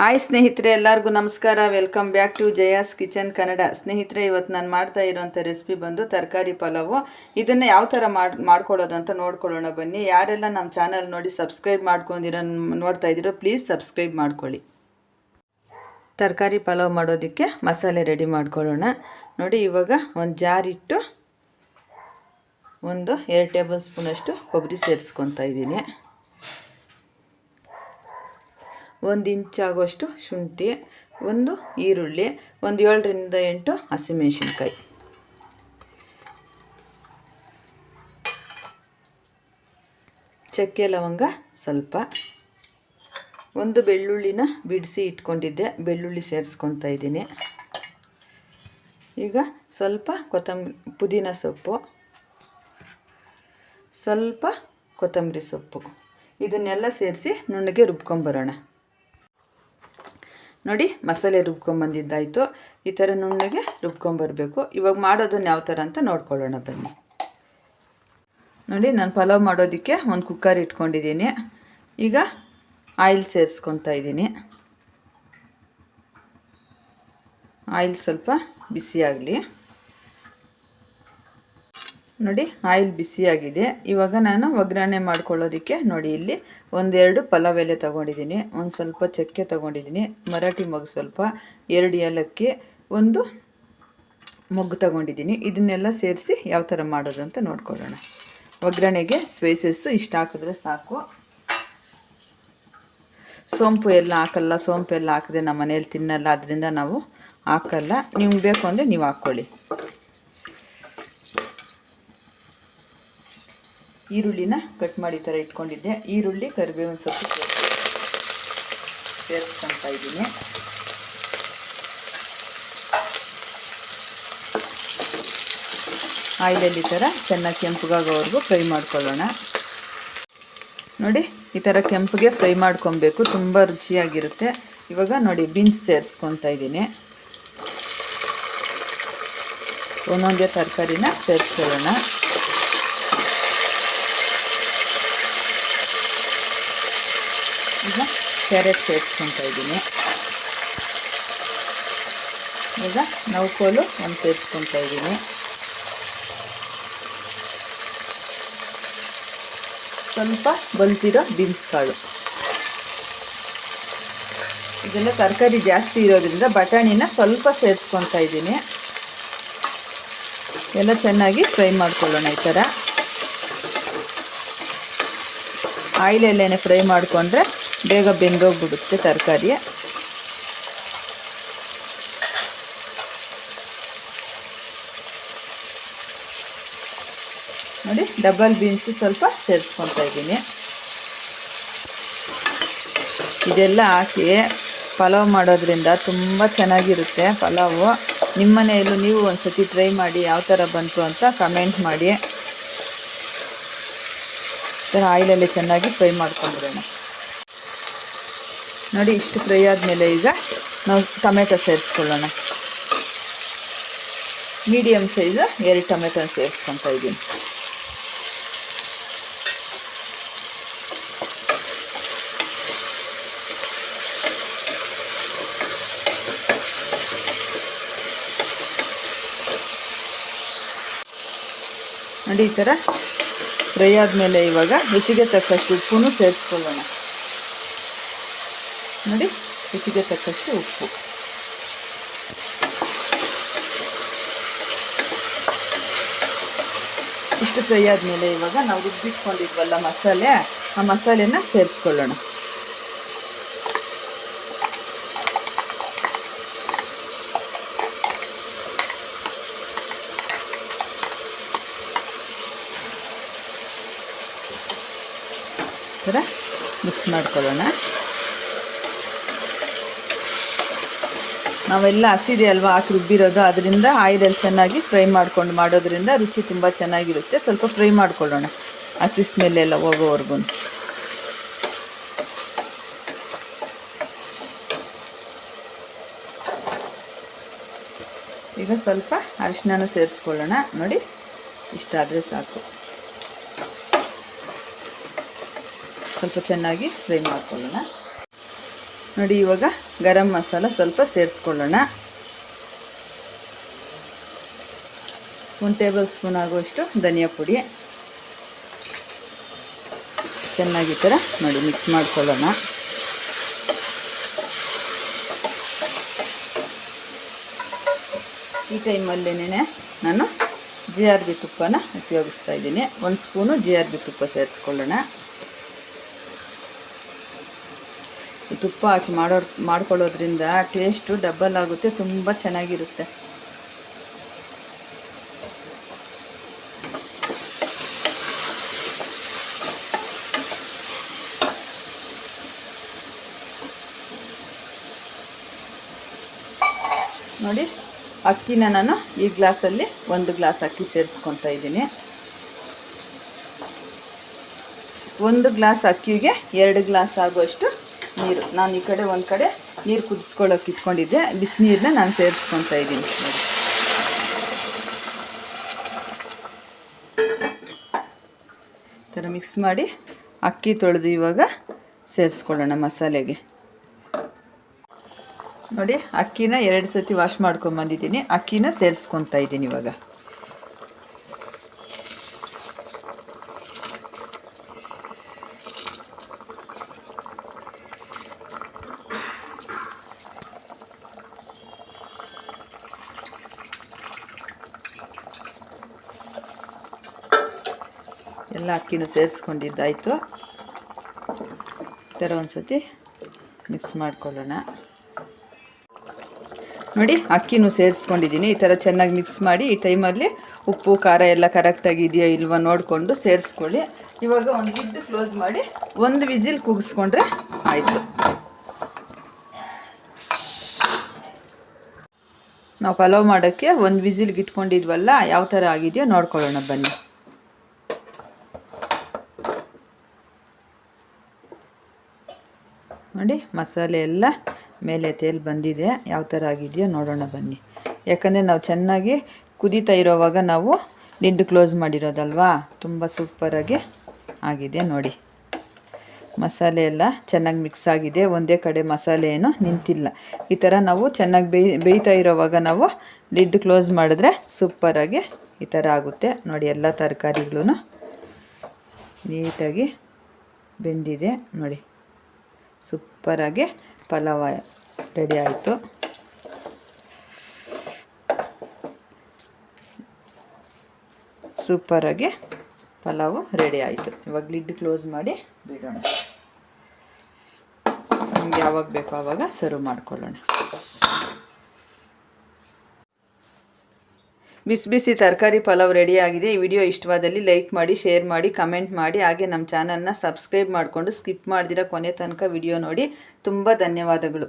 Hi ಸ್ನೇಹಿತರೆ, ಎಲ್ಲರಿಗೂ ನಮಸ್ಕಾರ. Welcome back to Jaya's Kitchen Kannada ಸ್ನೇಹಿತರೆ, ಇವತ್ತು ನಾನು ಮಾಡ್ತಾ ಇರೋಂಥ ರೆಸಿಪಿ ಬಂದು ತರಕಾರಿ ಪಲಾವು. ಇದನ್ನು ಯಾವ ಥರ ಮಾಡಿ, ಮಾಡ್ಕೊಳ್ಳೋದು ಅಂತ ನೋಡ್ಕೊಳ್ಳೋಣ ಬನ್ನಿ. ಯಾರೆಲ್ಲ ನಮ್ಮ ಚಾನಲ್ ನೋಡಿ ಸಬ್ಸ್ಕ್ರೈಬ್ ಮಾಡ್ಕೊಂಡಿರೋ, ನೋಡ್ತಾ ಇದ್ದೀರೋ ಪ್ಲೀಸ್ ಸಬ್ಸ್ಕ್ರೈಬ್ ಮಾಡ್ಕೊಳ್ಳಿ. ತರಕಾರಿ ಪಲಾವ್ ಮಾಡೋದಕ್ಕೆ ಮಸಾಲೆ ರೆಡಿ ಮಾಡ್ಕೊಳ್ಳೋಣ. ನೋಡಿ, ಇವಾಗ ಒಂದು ಜಾರಿಟ್ಟು ಒಂದು ಎರಡು ಟೇಬಲ್ ಸ್ಪೂನಷ್ಟು ಕೊಬ್ಬರಿ ಸೇರಿಸ್ಕೊತಾ ಇದ್ದೀನಿ. ಒಂದು ಇಂಚಾಗುವಷ್ಟು ಶುಂಠಿ, ಒಂದು ಈರುಳ್ಳಿ, ಒಂದು ಏಳರಿಂದ ಎಂಟು ಹಸಿಮೆಣಸಿನ್ಕಾಯಿ. ಚಕ್ಕೆ ಲವಂಗ ಸ್ವಲ್ಪ. ಒಂದು ಬೆಳ್ಳುಳ್ಳಿನ ಬಿಡಿಸಿ ಇಟ್ಕೊಂಡಿದ್ದೆ, ಬೆಳ್ಳುಳ್ಳಿ ಸೇರಿಸ್ಕೊತಾ ಇದ್ದೀನಿ. ಈಗ ಸ್ವಲ್ಪ ಕೊತ್ತಂಬರಿ ಪುದೀನ ಸೊಪ್ಪು. ಸ್ವಲ್ಪ ಕೊತ್ತಂಬರಿ ಸೊಪ್ಪು. ಇದನ್ನೆಲ್ಲ ಸೇರಿಸಿ ನುಣ್ಣಗೆ ರುಬ್ಕೊಂಬರೋಣ. ನೋಡಿ, ಮಸಾಲೆ ರುಬ್ಕೊಂಬಂದಿದ್ದಾಯಿತು. ಈ ಥರ ನುಣ್ಣಗೆ ರುಬ್ಕೊಂಬರ್ಬೇಕು. ಇವಾಗ ಮಾಡೋದನ್ನು ಯಾವ ಥರ ಅಂತ ನೋಡ್ಕೊಳ್ಳೋಣ ಬನ್ನಿ. ನೋಡಿ, ನಾನು ಪಲಾವ್ ಮಾಡೋದಕ್ಕೆ ಒಂದು ಕುಕ್ಕರ್ ಇಟ್ಕೊಂಡಿದ್ದೀನಿ. ಈಗ ಆಯಿಲ್ ಸೇರಿಸ್ಕೊತಾ ಇದ್ದೀನಿ. ಆಯಿಲ್ ಸ್ವಲ್ಪ ಬಿಸಿಯಾಗಲಿ. ನೋಡಿ, ಆಯಿಲ್ ಬಿಸಿಯಾಗಿದೆ. ಇವಾಗ ನಾನು ಒಗ್ಗರಣೆ ಮಾಡ್ಕೊಳ್ಳೋದಕ್ಕೆ ನೋಡಿ, ಇಲ್ಲಿ ಒಂದೆರಡು ಪಲಾವ್ ಎಲೆ ತೊಗೊಂಡಿದ್ದೀನಿ. ಒಂದು ಸ್ವಲ್ಪ ಚಕ್ಕೆ ತೊಗೊಂಡಿದ್ದೀನಿ. ಮರಾಠಿ ಮೊಗ್ಗು ಸ್ವಲ್ಪ, ಎರಡು ಏಲಕ್ಕಿ, ಒಂದು ಮೊಗ್ಗು ತೊಗೊಂಡಿದ್ದೀನಿ. ಇದನ್ನೆಲ್ಲ ಸೇರಿಸಿ ಯಾವ ಥರ ಮಾಡೋದು ಅಂತ ನೋಡ್ಕೊಳ್ಳೋಣ. ಒಗ್ಗರಣೆಗೆ ಸ್ಪೈಸಸ್ಸು ಇಷ್ಟು ಹಾಕಿದ್ರೆ ಸಾಕು. ಸೋಂಪು ಎಲ್ಲ ಹಾಕಲ್ಲ ಸೋಂಪು ಎಲ್ಲ ಹಾಕಿದ್ರೆ ನಮ್ಮ ಮನೇಲಿ ತಿನ್ನಲ್ಲ, ಅದರಿಂದ ನಾವು ಹಾಕಲ್ಲ. ನಿಮ್ಗೆ ಬೇಕು ಅಂದರೆ ನೀವು ಹಾಕ್ಕೊಳ್ಳಿ. ಈರುಳ್ಳಿನ ಕಟ್ ಮಾಡಿ ಥರ ಇಟ್ಕೊಂಡಿದ್ದೆ. ಈರುಳ್ಳಿ, ಕರಿಬೇವಿನ ಸೊಪ್ಪು ಸೇರಿಸ್ಕೊತಾ ಇದ್ದೀನಿ. ಆಯಿಲಲ್ಲಿ ಥರ ಚೆನ್ನಾಗಿ ಕೆಂಪಗಾಗೋವರೆಗೂ ಫ್ರೈ ಮಾಡ್ಕೊಳ್ಳೋಣ. ನೋಡಿ, ಈ ಥರ ಕೆಂಪಗೆ ಫ್ರೈ ಮಾಡ್ಕೊಬೇಕು. ತುಂಬ ರುಚಿಯಾಗಿರುತ್ತೆ. ಇವಾಗ ನೋಡಿ, ಬೀನ್ಸ್ ಸೇರಿಸ್ಕೊತಾ ಇದ್ದೀನಿ. ಒಂದೊಂದೇ ತರಕಾರಿನ ಸೇರಿಸ್ಕೊಳ್ಳೋಣ. ಈಗ ಕ್ಯಾರೆಟ್ ಸೇರಿಸ್ಕೊತಾ ಇದ್ದೀನಿ. ಈಗ ನೌಕೋಲು ಒಂದು ಸೇರಿಸ್ಕೊತಾ ಇದ್ದೀನಿ. ಸ್ವಲ್ಪ ಬಲ್ತಿರೋ ಬೀನ್ಸ್ ಕಾಳು ಇದೆಲ್ಲ ತರಕಾರಿ ಜಾಸ್ತಿ ಇರೋದ್ರಿಂದ ಬಟಾಣಿನ ಸ್ವಲ್ಪ ಸೇರಿಸ್ಕೊತಾ ಇದ್ದೀನಿ. ಎಲ್ಲ ಚೆನ್ನಾಗಿ ಫ್ರೈ ಮಾಡ್ಕೊಳ್ಳೋಣ ಈ ಥರ. ಆಯಿಲಲ್ಲೇ ಫ್ರೈ ಮಾಡಿಕೊಂಡ್ರೆ ಬೇಗ ಬೆಂದೋಗ್ಬಿಡುತ್ತೆ ತರಕಾರಿ ನೋಡಿ ಡಬಲ್ ಬೀನ್ಸ್ ಸ್ವಲ್ಪ ಸೇರಿಸ್ಕೊತಾ ಇದ್ದೀನಿ. ಇದೆಲ್ಲ ಹಾಕಿ ಪಲಾವ್ ಮಾಡೋದ್ರಿಂದ ತುಂಬ ಚೆನ್ನಾಗಿರುತ್ತೆ ಪಲಾವು. ನಿಮ್ಮ ಮನೆಯಲ್ಲೂ ನೀವು ಒಂದು ಸತಿ ಟ್ರೈ ಮಾಡಿ ಯಾವ ಥರ ಬಂತು ಅಂತ ಕಮೆಂಟ್ ಮಾಡಿ. ಥರ ಆಯಿಲಲ್ಲಿ ಚೆನ್ನಾಗಿ ಫ್ರೈ ಮಾಡ್ಕೊಂಡ್ಬಿಡೋಣ. ನೋಡಿ, ಇಷ್ಟು ಫ್ರೈ ಆದಮೇಲೆ ಈಗ ನಾವು ಟೊಮೆಟೊ ಸೇರಿಸ್ಕೊಳ್ಳೋಣ. ಮೀಡಿಯಮ್ ಸೈಜ್ ಎರಡು ಟೊಮೆಟೊ ಸೇರಿಸ್ಕೊತಾ ಇದ್ದೀನಿ. ನೋಡಿ, ಈ ಥರ ಫ್ರೈ ಆದಮೇಲೆ ಇವಾಗ ರುಚಿಗೆ ತಕ್ಕಷ್ಟು ಉಪ್ಪು ಸೇರಿಸ್ಕೊಳ್ಳೋಣ. ನೋಡಿ ರುಚಿಗೆ ತಕ್ಕಷ್ಟು ಉಪ್ಪು. ಇಷ್ಟು ಫ್ರೈ ಆದಮೇಲೆ ಇವಾಗ ನಾವು ರುಬ್ಬಿಟ್ಕೊಂಡಿದ್ವಲ್ಲ ಮಸಾಲೆ, ಆ ಮಸಾಲೆನ ಸೇರಿಸ್ಕೊಳ್ಳೋಣ. ಥರ ಮಿಕ್ಸ್ ಮಾಡ್ಕೊಳ್ಳೋಣ. ನಾವೆಲ್ಲ ಹಸಿದೆ ಅಲ್ವಾ ಹಾಕಿ ರುಬ್ಬಿರೋದು ಅದರಿಂದ ಆಯಿಲಲ್ಲಿ ಚೆನ್ನಾಗಿ ಫ್ರೈ ಮಾಡ್ಕೊಂಡು ಮಾಡೋದ್ರಿಂದ ರುಚಿ ತುಂಬ ಚೆನ್ನಾಗಿರುತ್ತೆ. ಸ್ವಲ್ಪ ಫ್ರೈ ಮಾಡ್ಕೊಳ್ಳೋಣ. ಹಸಿ ಸ್ಮೆಲ್ ಎಲ್ಲ ಹೋಗೋವರೆಗೂ ಈಗ ಸ್ವಲ್ಪ ಅರಿಶಿನ ಸೇರಿಸ್ಕೊಳ್ಳೋಣ. ನೋಡಿ ಇಷ್ಟಾದರೆ ಸಾಕು. ಸ್ವಲ್ಪ ಚೆನ್ನಾಗಿ ಫ್ರೈ ಮಾಡ್ಕೊಳ್ಳೋಣ. ನೋಡಿ, ಇವಾಗ ಗರಂ ಮಸಾಲ ಸ್ವಲ್ಪ ಸೇರಿಸ್ಕೊಳ್ಳೋಣ. ಒಂದು ಟೇಬಲ್ ಸ್ಪೂನ್ ಆಗುವಷ್ಟು ಧನಿಯಾ ಪುಡಿ. ಚೆನ್ನಾಗಿ ಈ ಥರ ನೋಡಿ ಮಿಕ್ಸ್ ಮಾಡ್ಕೊಳ್ಳೋಣ. ಈ ಟೈಮಲ್ಲೇನೆ ನಾನು ಜಿ ಆರ್ ಬಿ ತುಪ್ಪನ ಉಪಯೋಗಿಸ್ತಾ ಇದ್ದೀನಿ. ಒಂದು ಸ್ಪೂನು ಜಿ ಆರ್ ಬಿ ತುಪ್ಪ ಸೇರಿಸ್ಕೊಳ್ಳೋಣ ಈ ತುಪ್ಪ ಹಾಕಿ ಮಾಡೋ ಮಾಡ್ಕೊಳ್ಳೋದ್ರಿಂದ ಟೇಸ್ಟು ಡಬ್ಬಲ್ ಆಗುತ್ತೆ, ತುಂಬ ಚೆನ್ನಾಗಿರುತ್ತೆ. ನೋಡಿ, ಅಕ್ಕಿನ ನಾನು ಈ ಗ್ಲಾಸಲ್ಲಿ ಒಂದು ಗ್ಲಾಸ್ ಅಕ್ಕಿ ಸೇರಿಸ್ಕೊತಾ ಇದ್ದೀನಿ. ಒಂದು ಗ್ಲಾಸ್ ಅಕ್ಕಿಗೆ ಎರಡು ಗ್ಲಾಸ್ ಆಗುವಷ್ಟು ನೀರು ನಾನು ಈ ಕಡೆ ಒಂದು ಕಡೆ ನೀರು ಕುದಿಸ್ಕೊಳ್ಳೋಕೆ ಇಟ್ಕೊಂಡಿದ್ದೆ. ಬಿಸಿನೀರನ್ನ ನಾನು ಸೇರಿಸ್ಕೊತಾ ಇದ್ದೀನಿ. ಥರ ಮಿಕ್ಸ್ ಮಾಡಿ ಅಕ್ಕಿ ತೊಳೆದು ಇವಾಗ ಸೇರಿಸ್ಕೊಳ್ಳೋಣ ಮಸಾಲೆಗೆ. ನೋಡಿ, ಅಕ್ಕಿನ ಎರಡು ಸತಿ ವಾಶ್ ಮಾಡ್ಕೊಂಬಂದಿದ್ದೀನಿ ಅಕ್ಕಿನ ಸೇರಿಸ್ಕೊತಾ ಇದ್ದೀನಿ ಇವಾಗ. ಎಲ್ಲ ಅಕ್ಕಿನೂ ಸೇರಿಸ್ಕೊಂಡಿದ್ದಾಯಿತು. ಈ ಥರ ಒಂದು ಸತಿ ಮಿಕ್ಸ್ ಮಾಡ್ಕೊಳ್ಳೋಣ. ನೋಡಿ, ಅಕ್ಕಿನೂ ಸೇರಿಸ್ಕೊಂಡಿದ್ದೀನಿ. ಈ ಥರ ಚೆನ್ನಾಗಿ ಮಿಕ್ಸ್ ಮಾಡಿ ಈ ಟೈಮಲ್ಲಿ ಉಪ್ಪು, ಖಾರ ಎಲ್ಲ ಕರೆಕ್ಟಾಗಿ ಇದೆಯೋ ಇಲ್ವೋ ನೋಡಿಕೊಂಡು ಸೇರಿಸ್ಕೊಳ್ಳಿ. ಇವಾಗ ಒಂದು ಲಿಡ್ ಕ್ಲೋಸ್ ಮಾಡಿ ಒಂದು ವಿಜಿಲ್ ಕೂಗಿಸ್ಕೊಂಡ್ರೆ ಆಯಿತು. ನಾವು ಪಲಾವ್ ಮಾಡೋಕ್ಕೆ ಒಂದು ವಿಸಿಲ್ಗೆ ಇಟ್ಕೊಂಡಿದ್ವಲ್ಲ, ಯಾವ ಥರ ಆಗಿದೆಯೋ ನೋಡ್ಕೊಳ್ಳೋಣ ಬನ್ನಿ. ನೋಡಿ ಮಸಾಲೆ ಎಲ್ಲ ಮೇಲೆ ತೇಲ್ ಬಂದಿದೆ. ಯಾವ ಥರ ಆಗಿದೆಯೋ ನೋಡೋಣ ಬನ್ನಿ. ಯಾಕಂದರೆ ನಾವು ಚೆನ್ನಾಗಿ ಕುದೀತಾ ಇರೋವಾಗ ನಾವು ಲಿಡ್ ಕ್ಲೋಸ್ ಮಾಡಿರೋದಲ್ವಾ? ತುಂಬ ಸೂಪರಾಗಿ ಆಗಿದೆ ನೋಡಿ. ಮಸಾಲೆ ಎಲ್ಲ ಚೆನ್ನಾಗಿ ಮಿಕ್ಸ್ ಆಗಿದೆ. ಒಂದೇ ಕಡೆ ಮಸಾಲೆ ಏನು ನಿಂತಿಲ್ಲ. ಈ ಥರ ನಾವು ಚೆನ್ನಾಗಿ ಬೇಯ್, ಬೇಯ್ತಾ ಇರೋವಾಗ ನಾವು ಲಿಡ್ ಕ್ಲೋಸ್ ಮಾಡಿದ್ರೆ ಸೂಪರಾಗಿ ಈ ಥರ ಆಗುತ್ತೆ. ನೋಡಿ ಎಲ್ಲ ತರಕಾರಿಗಳೂ ನೀಟಾಗಿ ಬೆಂದಿದೆ. ನೋಡಿ. ಸೂಪರಾಗಿ ಪಲಾವ ರೆಡಿ ಆಯಿತು. ಸೂಪರಾಗಿ ಪಲಾವು ರೆಡಿ ಆಯಿತು. ಇವಾಗ ಲಿಡ್ ಕ್ಲೋಸ್ ಮಾಡಿ ಬಿಡೋಣ. ನಮ್ಗೆ ಯಾವಾಗ ಬೇಕೋ ಆವಾಗ ಸರ್ವ್ ಮಾಡ್ಕೊಳ್ಳೋಣ. ಬಿಸಿ ಬಿಸಿ ತರಕಾರಿ ಪಲಾವ್ ರೆಡಿ ಆಗಿದೆ ಈ ವಿಡಿಯೋ ಇಷ್ಟವಾದಲ್ಲಿ ಲೈಕ್ ಮಾಡಿ, ಶೇರ್ ಮಾಡಿ, ಕಮೆಂಟ್ ಮಾಡಿ. ಹಾಗೆ ನಮ್ಮ ಚಾನಲ್ನ ಸಬ್ಸ್ಕ್ರೈಬ್ ಮಾಡಿಕೊಂಡು ಸ್ಕಿಪ್ ಮಾಡ್ದಿರ ಕೊನೆ ತನಕ ವಿಡಿಯೋ ನೋಡಿ. ತುಂಬ ಧನ್ಯವಾದಗಳು.